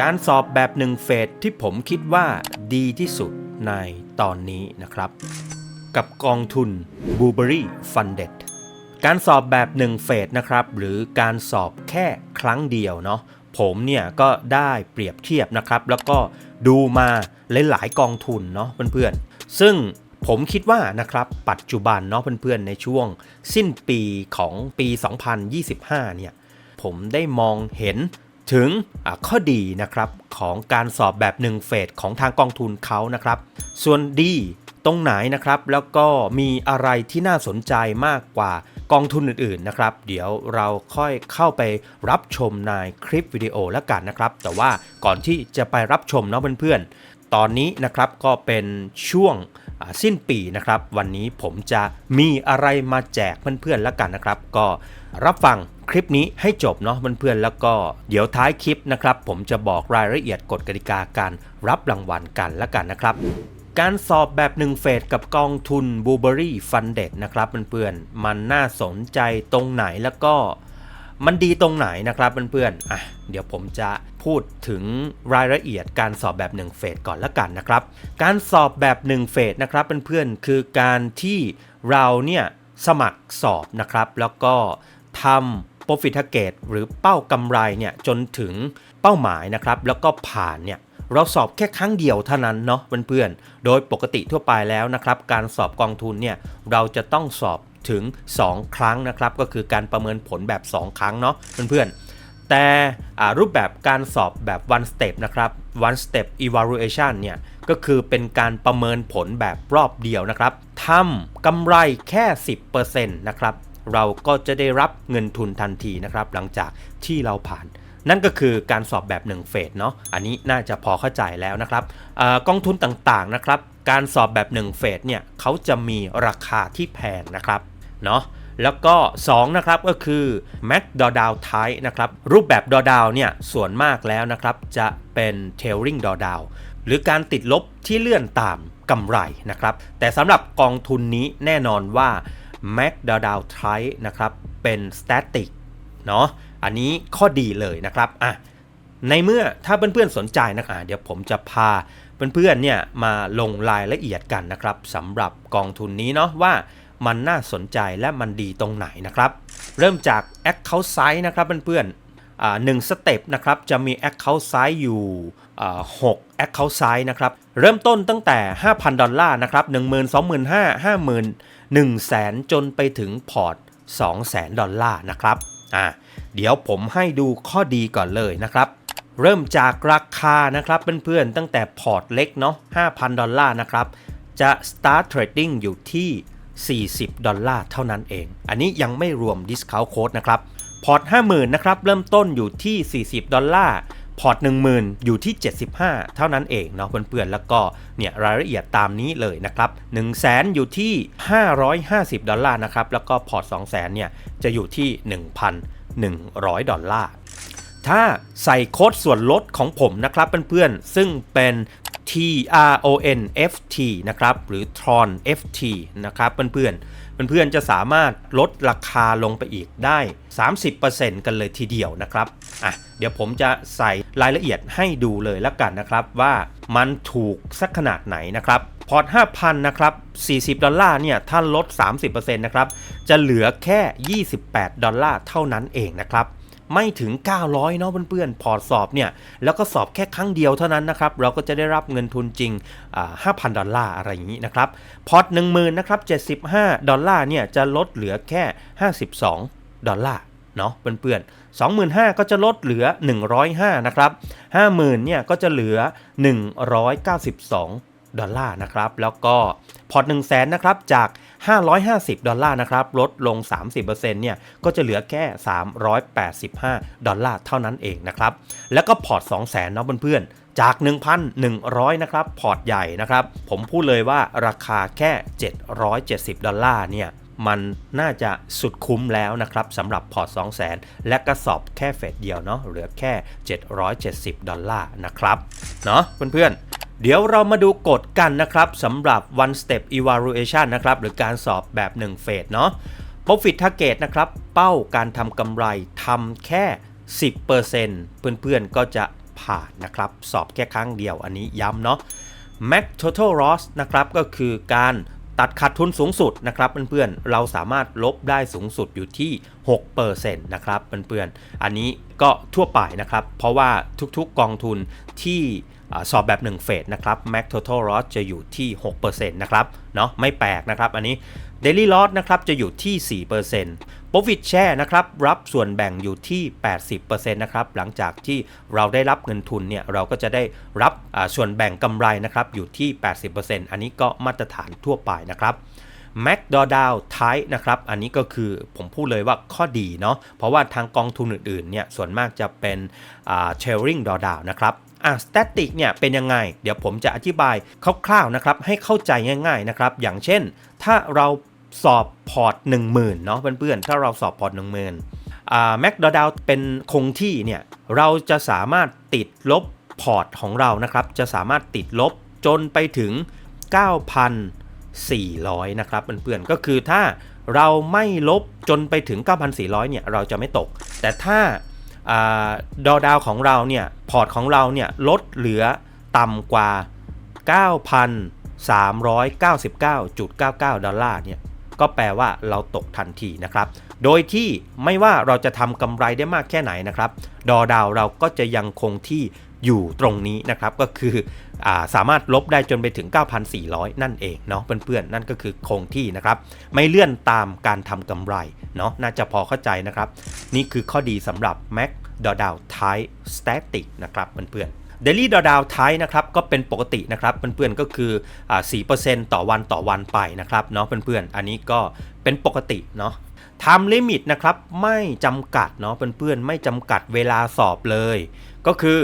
การสอบแบบหนึ่งเฟสที่ผมคิดว่าดีที่สุดในตอนนี้นะครับ กับกองทุน b ูเบอรี่ฟันเด็ดการสอบแบบหนึ่งเฟสนะครับ หรือการสอบแค่ครั้งเดียวเนาะผมเนี่ยก็ได้เปรียบเทียบนะครับ แล้วก็ดูมาหลายๆกองทุนเนาะเพื่อนๆ ซึ่งผมคิดว่านะครับปัจจุบันเนาะเพื่อนๆ ในช่วงสิ้นปีของปี 2025 เนี่ย ผมได้มองเห็น ถึงข้อดีนะครับของการสอบแบบหนึ่งเฟสของทางกองทุนเขานะครับ ส่วนดีตรงไหนนะครับ แล้วก็มีอะไรที่น่าสนใจมากกว่ากองทุนอื่นๆนะครับ เดี๋ยวเราค่อยเข้าไปรับชมในคลิปวิดีโอแล้วกันนะครับ แต่ว่าก่อนที่จะไปรับชมเนาะเพื่อนๆ ตอนนี้นะครับก็เป็นช่วง สิ้นปีนะครับ วันนี้ผมจะมีอะไรมาแจกเพื่อนๆแล้วกันนะครับ ก็รับฟังคลิปนี้ให้จบเนาะเพื่อนๆแล้วก็เดี๋ยวท้ายคลิปนะครับ ผมจะบอกรายละเอียดกฎกติกาการรับรางวัลกันแล้วกันนะครับการสอบแบบหนึ่งเฟสกับกองทุน b ูเบอรี่ฟันเด็ดนะครับเพื่อนๆมันน่าสนใจตรงไหนแล้วก็ มันดีตรงไหนนะครับเพื่อนๆอะเดี๋ยวผมจะพูดถึงรายละเอียดการสอบแบบ1เฟสก่อนละกันนะครับ การสอบแบบ1เฟสนะครับเพื่อนๆคือการที่เราเนี่ยสมัครสอบนะครับ แล้วก็ทำ profit target หรือเป้ากำไรเนี่ยจนถึงเป้าหมายนะครับ แล้วก็ผ่านเนี่ยเราสอบแค่ครั้งเดียวเท่านั้นเนาะเพื่อนๆ โดยปกติทั่วไปแล้วนะครับ การสอบกองทุนเนี่ยเราจะต้องสอบ ถึง 2 ครั้งนะครับ ก็คือการประเมินผลแบบ 2 ครั้งเนาะเพื่อนๆ แต่รูปแบบการสอบแบบ one step นะครับ one step evaluation เนี่ย ก็คือเป็นการประเมินผลแบบรอบเดียวนะครับทำกำไรแค่ 10%นะครับ เราก็จะได้รับเงินทุนทันทีนะครับ หลังจากที่เราผ่านนั่นก็คือการสอบแบบ1เฟสเนาะ อันนี้น่าจะพอเข้าใจแล้วนะครับอกองทุนต่างๆนะครับ การสอบแบบ1เฟสเนี่ยเขาจะมีราคาที่แพงนะครับ เนาะแล้วก็ 2 นะครับก็คือ Mac d o w d o w Type นะครับ รูปแบบ d o w d o w เนี่ยส่วนมากแล้วนะครับ จะเป็น Tailing d o w d o w หรือการติดลบที่เลื่อนตามกำไรนะครับ แต่สำหรับกองทุนนี้แน่นอนว่า Mac d o w d o w Type นะครับ เป็น Static เนาะอันนี้ข้อดีเลยนะครับอะในเมื่อถ้าเพื่อนๆสนใจนะคะเดี๋ยวผมจะพาเพื่อนๆเนี่ยมาลงรายละเอียดกันนะครับสำหรับกองทุนนี้เนาะว่า มันน่าสนใจและมันดีตรงไหนนะครับ เริ่มจาก Account Size นะครับเพื่อนๆอ่าหนึ่งสเต็ปนะครับจะมี Account Size อยู่อ่า6 Account Size นะครับเริ่มต้นตั้งแต่ 5,000 ดอลลาร์นะครับ10,000 25,000 50,000 100,000จนไปถึงพอร์ต200,000 ดอลลาร์นะครับอ่าเดี๋ยวผมให้ดูข้อดีก่อนเลยนะครับเริ่มจากราคานะครับเพื่อนๆตั้งแต่พอร์ตเล็กเนาะ5,000 ดอลลาร์นะครับจะ start trading อยู่ที่ 40 ดอลลาร์เท่านั้นเอง อันนี้ยังไม่รวม discount code นะครับพอร์ต50,000นะครับเริ่มต้นอยู่ที่ 40 ดอลลาร์พอร์ต10,000 อยู่ที่ 75 เท่านั้นเองเนาะเพื่อนๆ แล้วก็เนี่ยรายละเอียดตามนี้เลยนะครับ100,000 อยู่ที่ 550 ดอลลาร์นะครับ แล้วก็พอร์ต200,000 เนี่ย จะอยู่ที่ 1,100 ดอลลาร์ถ้าใส่โค้ดส่วนลดของผมนะครับเพื่อนๆ ซึ่งเป็น T R O N F T นะครับ หรือ Tron F T นะครับเพื่อนๆ เพื่อนๆ จะสามารถลดราคาลงไปอีกได้ 30%กันเลยทีเดียวนะครับ อะ เดี๋ยวผมจะใส่รายละเอียดให้ดูเลยแล้วกันนะครับ ว่ามันถูกสักขนาดไหนนะครับพอร์ต 5,000 นะครับ 40 ดอลลาร์ เนี่ย ถ้าลด 30%นะครับ จะเหลือแค่ 28 ดอลลาร์ เท่านั้นเองนะครับ ไม่ถึง 900 เนาะเพื่อนๆ พอร์ตสอบเนี่ย แล้วก็สอบแค่ครั้งเดียวเท่านั้นนะครับ เราก็จะได้รับเงินทุนจริงอ่า5,000 ดอลลาร์อะไรอย่างนี้นะครับ พอร์ต10,000นะครับ75 ดอลลาร์เนี่ยจะลดเหลือแค่ 52 ดอลลาร์เนาะเพื่อนๆ25,000 ก็จะลดเหลือ 105 นะครับ 50,000 เนี่ยก็จะเหลือ 192 ดอลลาร์นะครับ แล้วก็พอร์ต1 0 0 0 0 0 นะครับจาก 550 ดอลลาร์นะครับ ลดลง 30%เนี่ย ก็จะเหลือแค่ 385 ดอลลาร์เท่านั้นเองนะครับ แล้วก็พอร์ต 2 0 0 0 0 0เนาะเพื่อนๆจาก 1,100 นะครับ พอร์ตใหญ่นะครับ ผมพูดเลยว่าราคาแค่ 770 ดอลลาร์เนี่ย มันน่าจะสุดคุ้มแล้วนะครับสำหรับพอร์ต 2 0 0 0 0 0 และกระสอบแค่เฟสเดียวเนาะเหลือแค่ 770 ดอลลาร์นะครับ เนาะเพื่อนๆ เดี๋ยวเรามาดูกฎกันนะครับสำหรับ one step evaluation นะครับ หรือการสอบแบบ 1 เฟสเนาะ profit target นะครับ เป้าการทำกำไรทำแค่ 10%เพื่อนๆก็จะผ่านนะครับ สอบแค่ครั้งเดียวอันนี้ย้ำเนาะ Max Total Loss นะครับ ก็คือการตัดขาดทุนสูงสุดนะครับเพื่อนๆ เราสามารถลบได้สูงสุดอยู่ที่ 6%นะครับเพื่อนๆ อันนี้ก็ทั่วไปนะครับ เพราะว่าทุกๆกองทุนที่ สอบแบบ 1 เฟสนะครับ Max Total Loss จะอยู่ที่ 6%นะครับเนาะไม่แปลกนะครับ อันนี้ Daily Loss นะครับจะอยู่ที่ 4% Profit Share นะครับรับส่วนแบ่งอยู่ที่ 80%นะครับหลังจากที่เราได้รับเงินทุนเนี่ยเราก็จะได้รับส่วนแบ่งกำไรนะครับอยู่ที่ 80%อันนี้ก็มาตรฐานทั่วไปนะครับ Mac d o w d o w Type นะครับ อันนี้ก็คือผมพูดเลยว่าข้อดีเนาะ เพราะว่าทางกองทุนอื่นๆเนี่ยส่วนมากจะเป็น sharing d o w d o w นะครับ อะ static เนี่ยเป็นยังไง เดี๋ยวผมจะอธิบายคร่าวๆนะครับให้เข้าใจง่ายๆนะครับอย่างเช่น ถ้าเราสอบพอร์ต 10,000เนาะเพื่อนๆถ้าเราสอบพอร์ต 10,000อ่า Mac d o w d o w เป็นคงที่เนี่ยเราจะสามารถติดลบพอร์ตของเรานะครับจะสามารถติดลบจนไปถึง 9,400 นะครับเพื่อนๆก็คือถ้าเราไม่ลบจนไปถึง 9,400 เนี่ย เราจะไม่ตก แต่ถ้า ดอดาวของเราเนี่ย พอร์ตของเราเนี่ย ลดเหลือต่ำกว่า 9,399.99 ดอลลาร์เนี่ย ก็แปลว่าเราตกทันทีนะครับ โดยที่ไม่ว่าเราจะทำกำไรได้มากแค่ไหนนะครับ ดอดาวเราก็จะยังคงที่ อยู่ตรงนี้นะครับก็คืออสามารถลบได้จนไปถึง 9,400 นั่นเองเนาะเพื่อนๆ นั่นก็คือคงที่นะครับ ไม่เลื่อนตามการทำกำไรเนาะน่าจะพอเข้าใจนะครับ นี่คือข้อดีสำหรับ Mac d o w d o w Type Static นะครับเพื่อนๆ Daily d o w d o w Type นะครับก็เป็นปกตินะครับเพื่อนๆก็คืออ4%ต่อวันต่อวันไปนะครับเนาะเพื่อนๆ อันนี้ก็เป็นปกติเนาะ Time Limit นะครับไม่จำกัดเนาะเพื่อนๆ ไม่จำกัดเวลาสอบเลย ก็คือ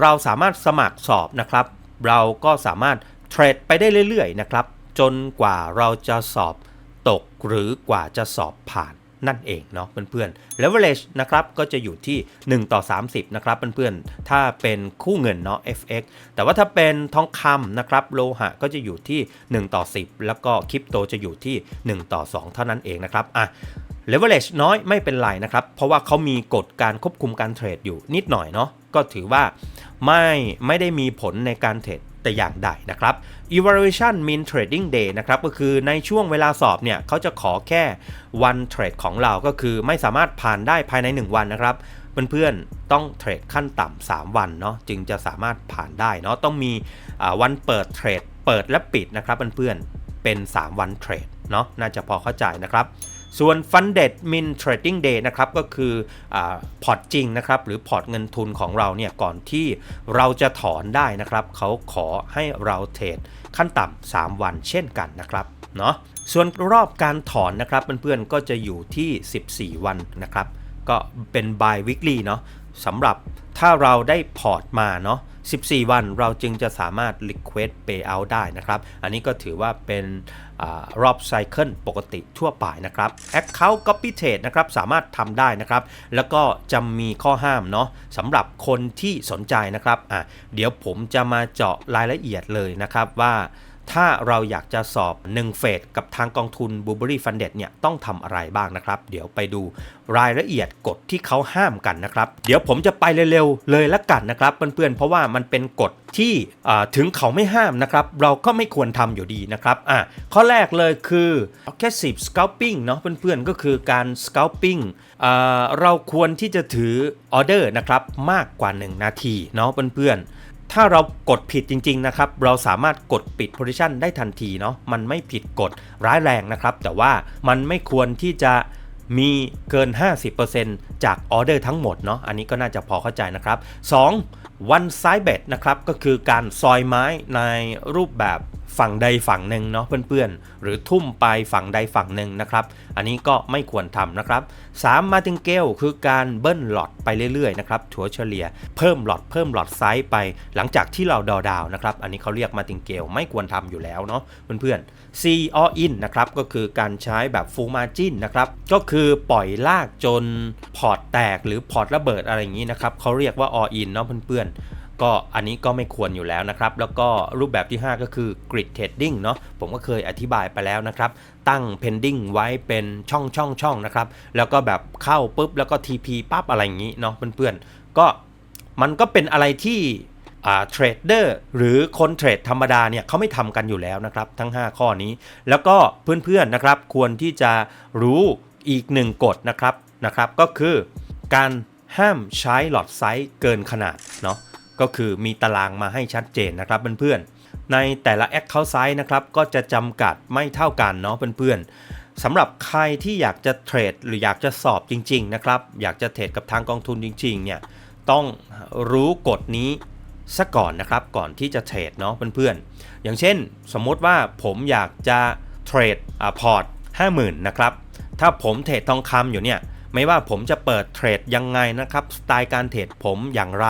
เราสามารถสมัครสอบนะครับ เราก็สามารถเทรดไปได้เรื่อยๆนะครับ จนกว่าเราจะสอบตกหรือกว่าจะสอบผ่านนั่นเองเนาะเพื่อนๆ leverage นะครับก็จะอยู่ที่ 1 ต่อ 30 นะครับเพื่อนๆ ถ้าเป็นคู่เงินเนาะ FX แต่ว่าถ้าเป็นทองคำนะครับโลหะก็จะอยู่ที่ 1 ต่อ 10 แล้วก็คริปโตจะอยู่ที่ 1 ต่อ 2 เท่านั้นเองนะครับอะ leverage น้อยไม่เป็นไรนะครับ เพราะว่าเขามีกฎการควบคุมการเทรดอยู่นิดหน่อยเนาะก็ถือว่าไม่ไม่ได้มีผลในการเทรดแต่อย่างใดนะครับ evaluation mean trading day นะครับก็คือในช่วงเวลาสอบเนี่ยเขาจะขอแค่วันเทรดของเราก็คือไม่สามารถผ่านได้ภายใน 1 วันนะครับเพื่อนๆต้องเทรดขั้นต่ำ3วันเนาะจึงจะสามารถผ่านได้เนาะต้องมีวันเปิดเทรดเปิดและปิดนะครับเพื่อนๆเป็น 3 วันเทรดเนาะน่าจะพอเข้าใจนะครับ ส่วน Funded Min Trading Day นะครับก็คืออพอร์ตจริงนะครับหรือพอร์ตเงินทุนของเราเนี่ยก่อนที่เราจะถอนได้นะครับ เขาขอให้เราเทรดขั้นต่ำ3 วันเช่นกันนะครับเนาะส่วนรอบการถอนนะครับเพื่อนๆก็จะอยู่ที่ 14 วันนะครับก็เป็น by Weekly เนาะ สำหรับถ้าเราได้พอร์ตมาเนาะ14 วันเราจึงจะสามารถ Liquid Payout ได้นะครับ อันนี้ก็ถือว่าเป็นอรอบไซเคิลปกติทั่วไปนะครับ Account Copy Trade นะครับสามารถทำได้นะครับ แล้วก็จะมีข้อห้ามเนาะสำหรับคนที่สนใจนะครับอะเดี๋ยวผมจะมาเจาะรายละเอียดเลยนะครับว่า ถ้าเราอยากจะสอบ 1 เฟสกับทางกองทุน b ู b e r y Funded เนี่ยต้องทำอะไรบ้างนะครับ เดี๋ยวไปดูรายละเอียดกฎที่เขาห้ามกันนะครับ เดี๋ยวผมจะไปเร็วๆเลยละกันนะครับเพื่อนๆเพราะว่ามันเป็นกฎที่ถึงเขาไม่ห้ามนะครับ เราก็ไม่ควรทำอยู่ดีนะครับอะข้อแรกเลยคือ aggressive scalping เนาะเพื่อนๆก็คือการ scalping เราควรที่จะถือออเดอร์นะครับมากกว่า 1 นาทีเนาะเพื่อนๆ ถ้าเรากดผิดจริง ๆ นะครับ เราสามารถกดปิด position ได้ทันทีเนาะมันไม่ผิดกฎร้ายแรงนะครับ แต่ว่ามันไม่ควรที่จะมีเกิน 50%จากออเดอร์ทั้งหมดเนาะอันนี้ก็น่าจะพอเข้าใจนะครับ 2. one side bet นะครับ ก็คือการซอยไม้ในรูปแบบ ฝั่งใดฝั่งหนึ่งเนาะเพื่อนๆ หรือทุ่มไปฝั่งใดฝั่งหนึ่งนะครับ อันนี้ก็ไม่ควรทำนะครับ 3. มาติงเกลคือการเบิ้ลหลอดไปเรื่อยๆนะครับถัวเฉลี่ยเพิ่มหลอดเพิ่มหลอดไซส์ไป หลังจากที่เราดอดาวนะครับ อันนี้เขาเรียกมาติงเกลไม่ควรทำอยู่แล้วเนาะเพื่อนๆ C all in นะครับก็คือการใช้แบบ full margin นะครับก็คือปล่อยลากจนพอร์ตแตกหรือพอร์ตระเบิดอะไรอย่างนี้นะครับเขาเรียกว่า all in เนาะเพื่อนๆ ก็อันนี้ก็ไม่ควรอยู่แล้วนะครับ แล้วก็รูปแบบที่ 5 ก็คือ grid trading เนาะผมก็เคยอธิบายไปแล้วนะครับ ตั้ง pending ไว้เป็นช่องช่องช่องนะครับ แล้วก็แบบเข้าปุ๊บแล้วก็ TP ปั๊บอะไรอย่างนี้เนาะเพื่อนๆ ก็มันก็เป็นอะไรที่เทรดเดอร์หรือคนเทรดธรรมดาเนี่ยเขาไม่ทำกันอยู่แล้วนะครับ ทั้ง 5 ข้อนี้ แล้วก็เพื่อนๆนะครับ ควรที่จะรู้อีกหนึ่งกฎนะครับนะครับ ก็คือการห้ามใช้หลอดไซส์เกินขนาดเนาะ ก็คือมีตารางมาให้ชัดเจนนะครับเพื่อนๆ ในแต่ละ Account Size นะครับก็จะจำกัดไม่เท่ากันเนาะเพื่อนๆสำหรับใครที่อยากจะเทรดหรืออยากจะสอบจริงๆนะครับอยากจะเทรดกับทางกองทุนจริงๆเนี่ยต้องรู้กฎนี้ซะก่อนนะครับก่อนที่จะเทรดเนาะเพื่อนๆ อย่างเช่น สมมติว่าผมอยากจะเทรดพอร์ต50,000นะครับถ้าผมเทรดทองคำอยู่เนี่ยไม่ว่าผมจะเปิดเทรดยังไงนะครับสไตล์การเทรดผมอย่างไร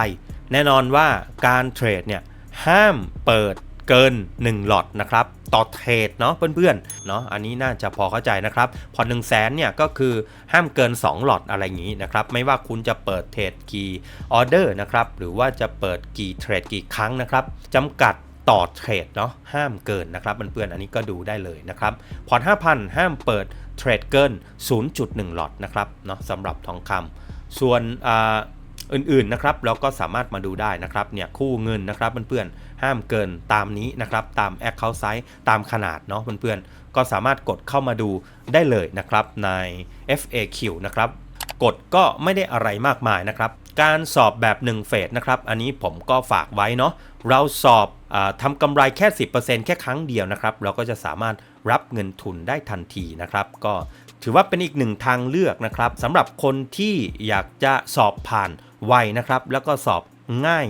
แน่นอนว่าการเทรดเนี่ยห้ามเปิดเกิน 1 หลอดนะครับ ต่อเทรดเนาะเพื่อนๆเนาะอันนี้น่าจะพอเข้าใจนะครับ พอ1 0 0 0 0แสนเนี่ยก็คือห้ามเกิน 2 หลอดอะไรอย่างนี้นะครับ ไม่ว่าคุณจะเปิดเทรดกี่ออเดอร์นะครับ หรือว่าจะเปิดกี่เทรดกี่ครั้งนะครับจำกัดต่อเทรดเนาะห้ามเกินนะครับเพื่อนๆอันนี้ก็ดูได้เลยนะครับพอร์ต5,000 ห้ามเปิดเทรดเกิน 0.1 หลอดนะครับเนาะสำหรับทองคำส่วนอื่ อื่นๆนะครับเราก็สามารถมาดูได้นะครับเนี่ยคู่เงินนะครับเพื่อนๆห้ามเกินตามนี้นะครับตาม Account Size ตามขนาดเนาะเพื่อนๆก็สามารถกดเข้ามาดูได้เลยนะครับใน FAQ นะครับกฎก็ไม่ได้อะไรมากมายนะครับการสอบแบบ 1 เฟสนะครับอันนี้ผมก็ฝากไว้เนาะเราสอบอทำกำไรแค่ 10%แค่ครั้งเดียวนะครับเราก็จะสามารถรับเงินทุนได้ทันทีนะครับ ก็ถือว่าเป็นอีกหนึ่งทางเลือกนะครับสำหรับคนที่อยากจะสอบผ่าน ไวนะครับ แล้วก็สอบง่าย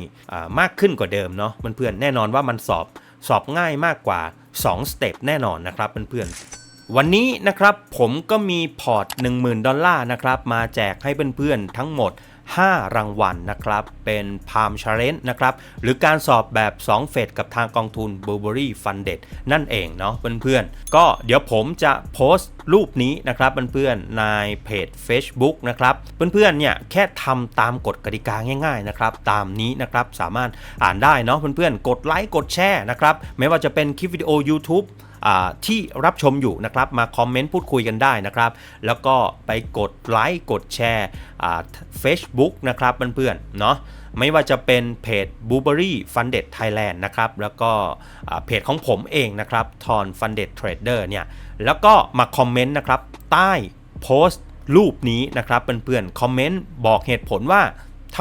มากขึ้นกว่าเดิมเนาะเพื่อนๆแน่นอนว่ามันสอบสอบง่ายมากกว่า 2 สเต็ปแน่นอนนะครับเพื่อนๆวันนี้นะครับผมก็มีพอร์ต 10,000 ดอลลาร์นะครับมาแจกให้เพื่อนๆทั้งหมด 5 รางวัลนนะครับ เป็น Palm Challenge นะครับ หรือการสอบแบบ 2 เฟสกับทางกองทุน Burberry Funded นั่นเองเนาะเพื่อนๆ ก็เดี๋ยวผมจะโพสต์รูปนี้นะครับเพื่อนๆในเพจ Facebook นะครับ เพื่อนๆเนี่ยแค่ทำตามกฎกติกาง่ายๆนะครับ ตามนี้นะครับสามารถอ่านได้เนาะเพื่อนๆ กดไลค์กดแชร์นะครับ ไม่ว่าจะเป็นคลิปวิดีโอ YouTube ที่รับชมอยู่นะครับมาคอมเมนต์พูดคุยกันได้นะครับ แล้วก็ไปกดไลค์กดแชร์เฟซบุ๊กนะครับเพื่อนๆเนาะไม่ว่าจะเป็นเพจ b ู o บ e r y Funded Thailand นะครับ แล้วก็เพจของผมเองนะครับทอน Funded Trader เนี่ย แล้วก็มาคอมเมนต์นะครับ ใต้โพสต์รูปนี้นะครับเพื่อนๆคอมเมนต์บอกเหตุผลว่า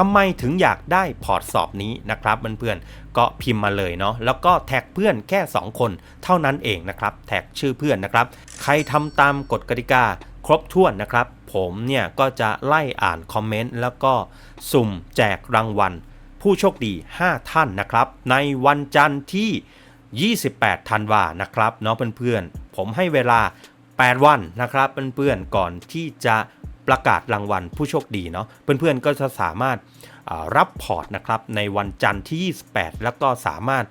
ทำไมถึงอยากได้พอร์ตสอบนี้นะครับเพื่อนๆก็พิมพ์มาเลยเนาะแล้วก็แท็กเพื่อนแค่ 2 คนเท่านั้นเองนะครับ แท็กชื่อเพื่อนนะครับ ใครทำตามกฎกติกาครบถ้วนนะครับ ผมเนี่ยก็จะไล่อ่านคอมเมนต์แล้วก็สุ่มแจกรางวัล ผู้โชคดี 5 ท่านนะครับ ในวันจันทร์ที่ 28 ธันวานะครับเนาะเพื่อนๆผมให้เวลา 8 วันนะครับเพื่อนๆก่อนที่จะ ประกาศรางวัลผู้โชคดีเนาะเพื่อนๆก็จะสามารถรับพอร์ตนะครับในวันจันทร์ที่ 28 แล้วก็สามารถ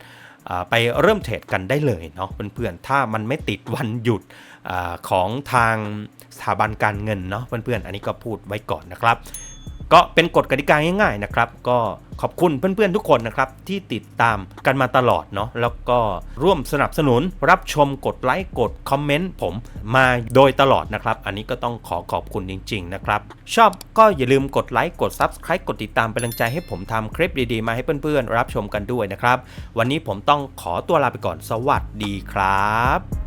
ไปเริ่มเทรดกันได้เลยเนาะเพื่อนๆ ถ้ามันไม่ติดวันหยุดอของทางสถาบันการเงินเนาะเพื่อนๆ อันนี้ก็พูดไว้ก่อนนะครับ ก็เป็นกฎกติกาง่ายๆนะครับ ก็ขอบคุณเพื่อนๆทุกคนนะครับที่ติดตามกันมาตลอดเนาะแล้วก็ร่วมสนับสนุนรับชมกดไลค์กดคอมเมนต์ผมมาโดยตลอดนะครับ อันนี้ก็ต้องขอขอบคุณจริง ๆ นะครับ ชอบก็อย่าลืมกดไลค์กด Subscribe กดติดตามเป็นกำลังใจให้ผมทำคลิปดีๆ มาให้เพื่อนๆรับชมกันด้วยนะครับ วันนี้ผมต้องขอตัวลาไปก่อนสวัสดีครับ